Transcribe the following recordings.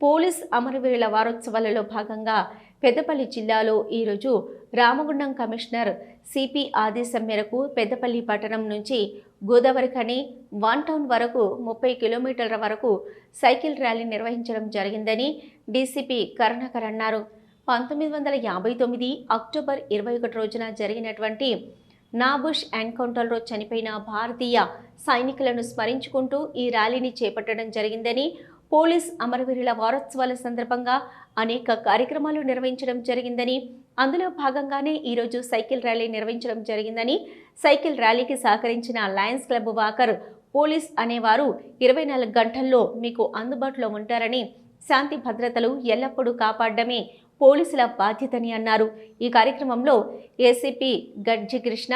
Police అమరవీరుల వారోత్సవాలలో భాగంగా పెద్దపల్లి జిల్లాలో ఈరోజు రామగుండం కమిషనర్ సిపి ఆదేశం మేరకు పెద్దపల్లి పట్టణం నుంచి గోదావరి గోదావరిఖని వన్ టౌన్ వరకు ముప్పై కిలోమీటర్ల వరకు సైకిల్ ర్యాలీ నిర్వహించడం జరిగిందని డీసీపీ కరుణాకర్ అన్నారు. పంతొమ్మిది వందల యాభై తొమ్మిది అక్టోబర్ ఇరవై ఒకటి రోజున జరిగినటువంటి నాబుష్ ఎన్కౌంటర్లో చనిపోయిన భారతీయ సైనికులను స్మరించుకుంటూ ఈ ర్యాలీని చేపట్టడం జరిగిందని పోలీస్ అమరవీరుల వారోత్సవాల సందర్భంగా అనేక కార్యక్రమాలు నిర్వహించడం జరిగిందని అందులో భాగంగానే ఈరోజు సైకిల్ ర్యాలీ నిర్వహించడం జరిగిందని సైకిల్ ర్యాలీకి సహకరించిన లయన్స్ క్లబ్ వాకర్ పోలీస్ అనేవారు ఇరవై నాలుగు గంటల్లో మీకు అందుబాటులో ఉంటారని శాంతి భద్రతలు ఎల్లప్పుడూ కాపాడడమే పోలీసుల బాధ్యతని అన్నారు. ఈ కార్యక్రమంలో ACP Gadji Krishna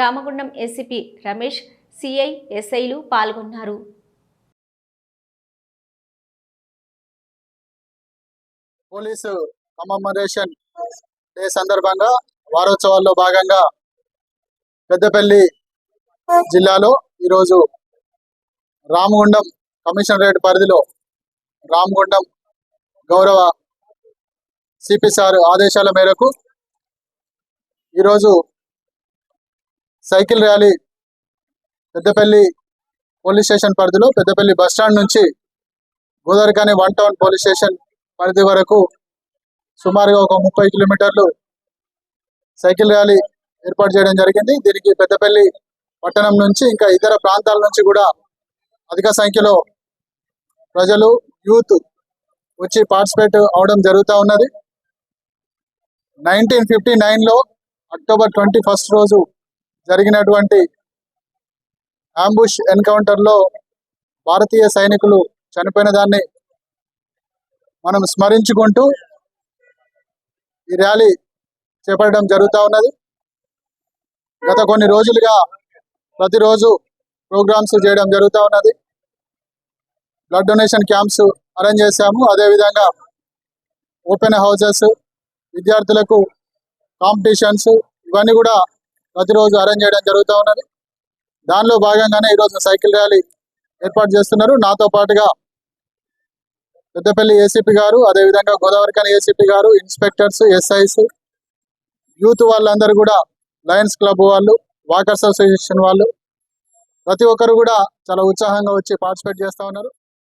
Ramagundam ACP Ramesh CI ఎస్ఐలు పాల్గొన్నారు. పోలీసు కమమరేషన్ డే సందర్భంగా వారోత్సవాల్లో భాగంగా పెద్దపల్లి జిల్లాలో ఈరోజు రామగుండం కమిషనరేట్ పరిధిలో రామగుండం గౌరవ సిపి సార్ ఆదేశాల మేరకు ఈరోజు cycle rally Peddapalli police station పరిధిలో పెద్దపల్లి బస్ స్టాండ్ నుంచి Godavarikhani one town police station పరిధి వరకు సుమారుగా ఒక ముప్పై కిలోమీటర్లు సైకిల్ ర్యాలీ ఏర్పాటు చేయడం జరిగింది. దీనికి పెద్దపల్లి పట్టణం నుంచి ఇంకా ఇతర ప్రాంతాల నుంచి కూడా అధిక సంఖ్యలో ప్రజలు యూత్ వచ్చి పార్టిసిపేట్ అవడం జరుగుతూ ఉన్నది. నైన్టీన్ ఫిఫ్టీ నైన్లో అక్టోబర్ ట్వంటీ ఫస్ట్ రోజు జరిగినటువంటి అంబుష్ ఎన్కౌంటర్లో భారతీయ సైనికులు చనిపోయిన దాన్ని మనం స్మరించుకుంటూ ఈ ర్యాలీ చేపట్టడం జరుగుతూ ఉన్నది. గత కొన్ని రోజులుగా ప్రతిరోజు ప్రోగ్రామ్స్ చేయడం జరుగుతూ ఉన్నది. బ్లడ్ డొనేషన్ క్యాంప్స్ అరేంజ్ చేశాము. అదేవిధంగా ఓపెన్ హౌసెస్ విద్యార్థులకు కాంపిటీషన్స్ ఇవన్నీ కూడా ప్రతిరోజు అరేంజ్ చేయడం జరుగుతూ ఉన్నది. దానిలో భాగంగానే ఈరోజు సైకిల్ ర్యాలీ ఏర్పాటు చేస్తున్నారు. నాతో పాటుగా పెద్దపల్లి ఏసీపీ గారు అదేవిధంగా గోదావరిఖని ఏసీపీ గారు ఇన్స్పెక్టర్స్ ఎస్ఐస్ యూత్ వాళ్ళందరూ కూడా లయన్స్ క్లబ్ వాళ్ళు వాకర్స్ అసోసియేషన్ వాళ్ళు ప్రతి ఒక్కరు కూడా చాలా ఉత్సాహంగా వచ్చి పార్టిసిపేట్ చేస్తూ ఉన్నారు.